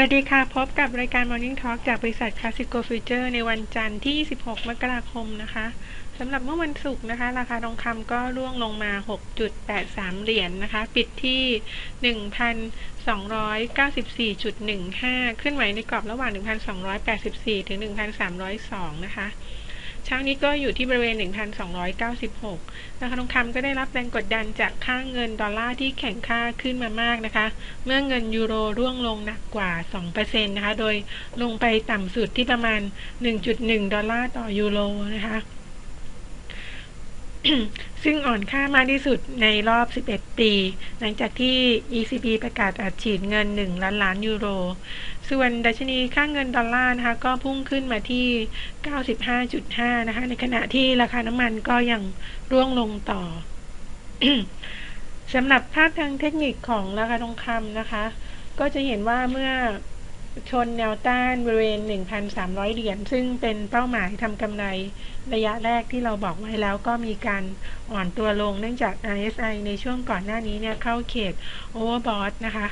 สวัสดีค่ะ พบกับรายการ Morning Talk จากบริษัท Classico Future ในวันจันทร์ที่26มกราคมนะคะสำหรับเมื่อวันศุกร์นะคะ ราคาทองคำก็ร่วงลงมา 6.83 เหรียญนนะคะ ปิดที่ 1,294.15 ขึ้นไหวในกรอบระหว่าง 1,284 ถึง 1,302 นะคะ เช้านี้ก็อยู่ที่บริเวณ 1,296ราคะทองคำก็ได้รับแรงกดดันจากค่าเงินดอลลาร์ที่แข็งค่าขึ้นมามากนะคะ เมื่อเงินยูโรร่วงลงหนักกว่า 2%นะคะ โดยลงไปต่ำสุดที่ประมาณ 1.1 ดอลลาร์ต่อยูโรนะคะ ซึ่งอ่อนค่ามากที่สุดในรอบ 11 ปี หลังจากที่ ECB ประกาศอัดฉีดเงิน 1 ล้านล้านยูโร ส่วนดัชนีค่าเงินดอลลาร์นะคะก็พุ่งขึ้นมาที่ 95.5 นะคะ ในขณะที่ราคาน้ำมันก็ยังร่วงลงต่อ สำหรับภาพทางเทคนิคของราคาทองคำนะคะ ก็จะเห็นว่าเมื่อ ชนแนวต้านบริเวณ 1,300 เหรียญ ซึ่งเป็นเป้าหมายทำกำไรระยะแรกที่เราบอกไว้แล้วก็มีการอ่อนตัวลงเนื่องจาก RSI ในช่วงก่อนหน้านี้เนี่ยเข้าเขต Overbought นะคะ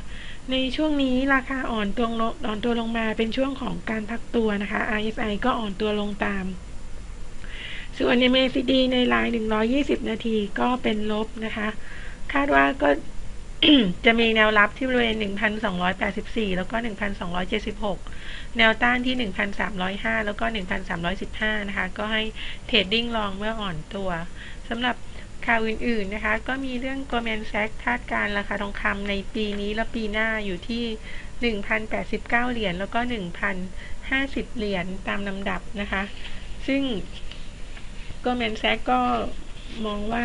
ในช่วงนี้ราคาอ่อนตัวลงอ่อนตัวลงมาเป็นช่วงของการพักตัวนะคะ RSI ก็อ่อนตัวลงตาม ส่วน MACD ในลาย 120 นาทีก็เป็นลบนะคะ คาดว่าก็ จะมีแนวรับที่บริเวณ 1,284 แล้วก็ 1,276 แนวต้านที่ 1,305 แล้วก็ 1,315 นะคะ ก็ให้เทรดดิ้งลองเมื่ออ่อนตัวสำหรับข่าวอื่นๆนะคะ ก็มีเรื่อง Goldman Sachs คาดการราคาทองคำในปีนี้และปีหน้าอยู่ที่ 1,089 เหรียญแล้วก็ 1,050 เหรียญตามลำดับนะคะ ซึ่ง Goldman Sachs ก็มองว่า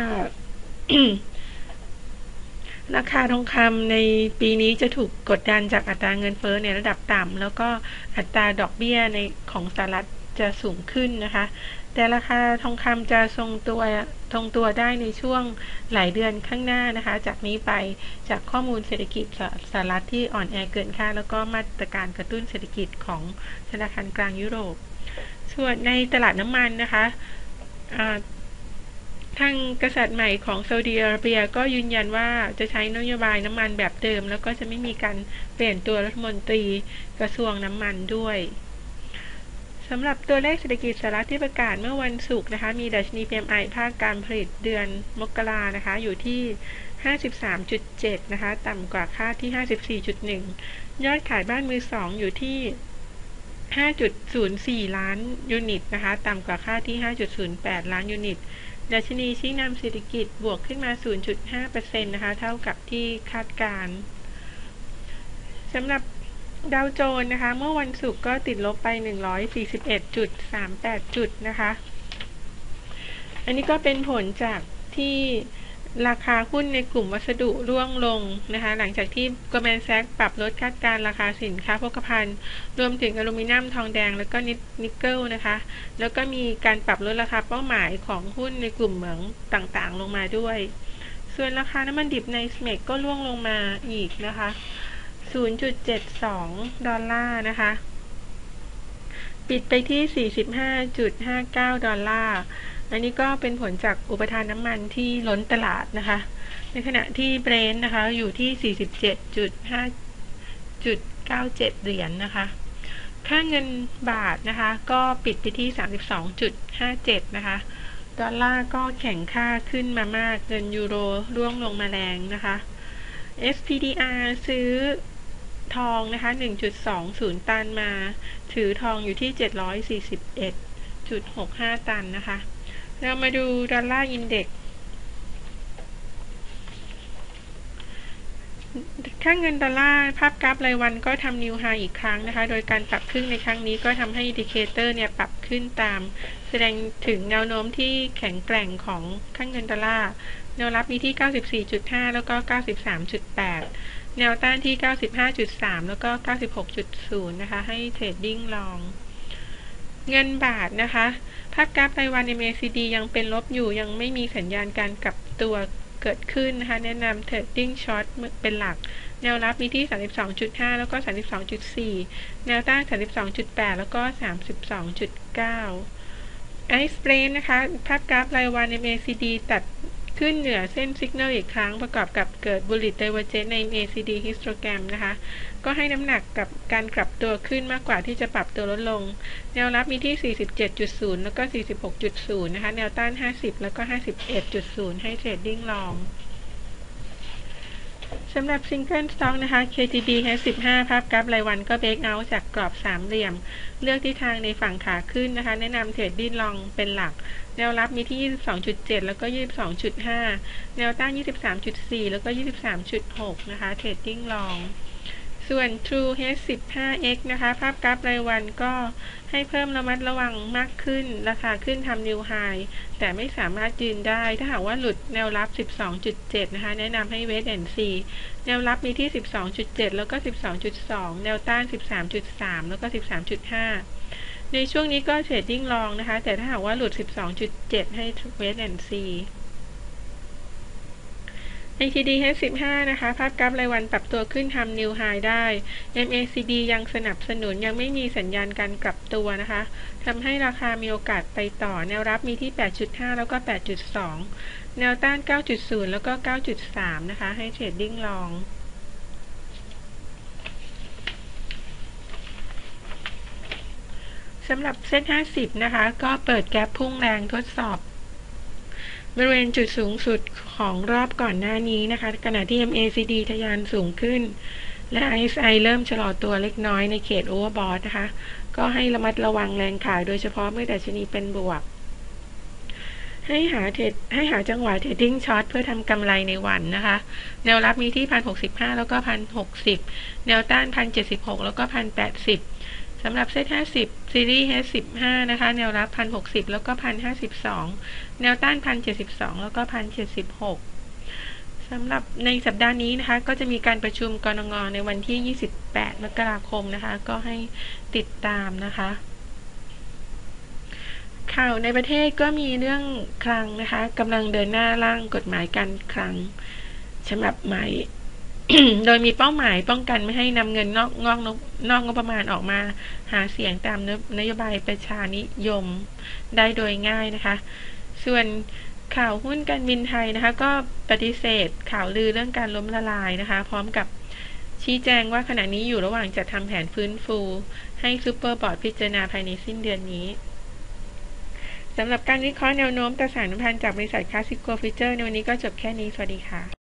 ราคาทองคำในปีนี้จะถูกกดดันจากอัตราเงินเฟ้อในระดับต่ำแล้วก็อัตราดอกเบี้ยในของสหรัฐจะสูงขึ้นนะคะ แต่ราคาทองคำจะทรงตัวทรงตัวได้ในช่วงหลายเดือนข้างหน้านะคะ จากนี้ไปจากข้อมูลเศรษฐกิจสหรัฐที่อ่อนแอเกินคาดแล้วก็มาตรการกระตุ้นเศรษฐกิจของธนาคารกลางยุโรป ส่วนในตลาดน้ำมันนะคะ ทางกษัตริย์ใหม่ของซาอุดิอาระเบียก็ยืนยันว่าจะใช้นโยบายน้ำมันแบบเดิม แล้วก็จะไม่มีการเปลี่ยนตัวรัฐมนตรีกระทรวงน้ำมันด้วยสำหรับตัวเลขเศรษฐกิจสหรัฐที่ประกาศเมื่อวันศุกร์นะคะ มีดัชนี PMI ภาคการผลิตเดือนมกรานะคะ อยู่ที่ 53.7 นะคะ ต่ำกว่าค่าที่ 54.1 ยอดขายบ้านมือสองอยู่ที่ 5.04 ล้านยูนิตนะคะ ต่ำกว่าค่าที่ 5.08 ล้านยูนิต ดัชนีชี้นำเศรษฐกิจบวกขึ้นมา 0.5%นะคะ เท่ากับที่คาดการสำหรับดาวโจนส์นะคะ เมื่อวันศุกร์ก็ติดลบไป 141.38 จุดนะคะ อันนี้ก็เป็นผลจากที่ ราคาหุ้นในกลุ่มวัสดุร่วงลงนะคะ หลังจากที่กแมนแซกปรับลดคาดการราคาสินค้าโภคภัณฑ์ รวมถึงอลูมิเนียมทองแดง แล้วก็นิกเกิลนะคะ แล้วก็มีการปรับลดราคาเป้าหมายของหุ้นในกลุ่มเหมืองต่างๆ ลงมาด้วย ส่วนราคาน้ำมันดิบในสเมกก็ร่วงลงมาอีกนะคะ 0.72 ดอลลาร์นะคะ ปิดไปที่ 45.59 ดอลลาร์ อันนี้ก็เป็นผลจากอุปทานน้ำมันที่ล้นตลาดนะคะ ในขณะที่เบรนท์นะคะอยู่ที่ 47.5.97 เหรียญนนะคะ ค่าเงินบาทนะคะ ก็ปิดไปที่ 32.57 นะคะ ดอลลาร์ก็แข็งค่าขึ้นมามาก เงินยูโรร่วงลงมาแรงนะคะ SPDR ซื้อทองนะคะ 1.20 ตันมา ถือทองอยู่ที่ 741.65 ตันนะคะ เรามาดูดอลลาร์อินเด็กค่าเงินดอลลาร์ภาพกราฟรายวันก็ทำนิวไฮอีกครั้งนะคะ โดยการปรับขึ้นในครั้งนี้ก็ทำให้อินดิเคเตอร์เนี่ยปรับขึ้นตาม แสดงถึงแนวโน้มที่แข็งแกร่งของค่างเงินดอลลาร์แนวรับมีที่ 94.5 แล้วก็ 93.8 แนวต้านที่ 95.3 แล้วก็ 96.0 นะคะ ให้เทรดดิ้งลอง เงินบาทนะคะ ภาพกราฟรายวัน MACD ยังเป็นลบอยู่ยังไม่มีสัญญาณการกลับตัวเกิดขึ้นนะคะ แนะนำ Trading Short เป็นหลัก แนวรับมีที่ 32.5 แล้วก็ 32.4 แนวต้าน 32.8 แล้วก็ 32.9 ไอซ์เบรนนะคะ ภาพกราฟรายวัน MACD ตัด ขึ้นเหนือเส้นสัญญาณอีกครั้งประกอบกับเกิดบุลลิตไดเวอร์เจนใน ACD histogram นะคะ ก็ให้น้ำหนักกับการกลับตัวขึ้นมากกว่าที่จะปรับตัวลดลง แนวรับมีที่ 47.0 แล้วก็ 46.0 นะคะ แนวต้าน 50 แล้วก็ 51.0 ให้เทรดดิ้งลอง สำหรับซิงเกิลสต็อกนะคะ KTB H15 ภาพกราฟรายวันก็เบรกเอาจากกรอบสามเหลี่ยม เลือกทิศทางในฝั่งขาขึ้นนะคะ แนะนำเทรดดิ้นลองเป็นหลัก แนวรับมีที่ 22.7 แล้วก็ 22.5 แนวต้าน 23.4 แล้วก็ 23.6 นะคะ เทรดดิ้งลอง ส่วน True H15X นะคะ ภาพกราฟรายวันก็ให้เพิ่มระมัดระวังมากขึ้น ราคาขึ้นทำนิวไฮแต่ไม่สามารถยืนได้ ถ้าหากว่าหลุดแนวรับ 12.7 นะคะ แนะนำให้เวทแอนซีแนวรับมีที่ 12.7 แล้วก็ 12.2 แนวต้าน 13.3 แล้วก็ 13.5 ในช่วงนี้ก็เทรดดิ้งลองนะคะ แต่ถ้าหากว่าหลุด 12.7 ให้เวทแอนซี NTD H15 นะคะ ภาพกราฟรายวันปรับตัวขึ้นทำนิวไฮได้ MACD ยังสนับสนุนยังไม่มีสัญญาณการกลับตัวนะคะทำให้ราคามีโอกาสไปต่อ แนวรับมีที่ 8.5 แล้วก็ 8.2 แนวต้าน 9.0 แล้วก็ 9.3 นะคะ ให้เทรดดิ้งลองสำหรับเซ็ต50 นะคะ ก็เปิดแกลบพุ่งแรงทดสอบ บริเวณจุดสูงสุดของรอบก่อนหน้านี้นะคะ ขณะที่ MACD ทะยานสูงขึ้น และ RSI เริ่มชะลอตัวเล็กน้อยในเขตโอเวอร์บอทนะคะ ก็ให้ระมัดระวังแรงขายโดยเฉพาะเมื่อดัชนีเป็นบวก ให้หาเทรดให้หาจังหวะเทรดดิ้งช็อตเพื่อทำกำไรในวันนะคะ แนวรับมีที่พันหกสิบห้าแล้วก็พันหกสิบแนวต้านพันเจ็ดสิบหกแล้วก็พันแปดสิบ สำหรับเซต50 ซีรีส์ H15 นะคะ แนวรับ 1,060 แล้วก็ 1,052 แนวต้าน 1,072 แล้วก็ 1,076 สำหรับในสัปดาห์นี้นะคะ ก็จะมีการประชุมกรงงในวันที่ 28 มกราคมนะคะ ก็ให้ติดตามนะคะ ข่าวในประเทศก็มีเรื่องคลังนะคะกำลังเดินหน้าร่างกฎหมายการคลังฉบับใหม่ โดยมีเป้าหมายป้องกันไม่ให้นำเงินนอกงอกนอกงบประมาณออกมา หาเสียงตามนโยบายประชานิยมได้โดยง่ายนะคะ ส่วนข่าวหุ้นการบินไทยนะคะ ก็ปฏิเสธข่าวลือเรื่องการล้มละลายนะคะ พร้อมกับชี้แจงว่าขณะนี้อยู่ระหว่างจะทำแผนฟื้นฟู ให้ซูเปอร์บอร์ดพิจารณาภายในสิ้นเดือนนี้สำหรับการวิเคราะห์แนวโน้มตราสารพันธ์จากบริษัทคลาสสิโกฟิเจอร์ในวันนี้ก็จบแค่นี้ สวัสดีค่ะ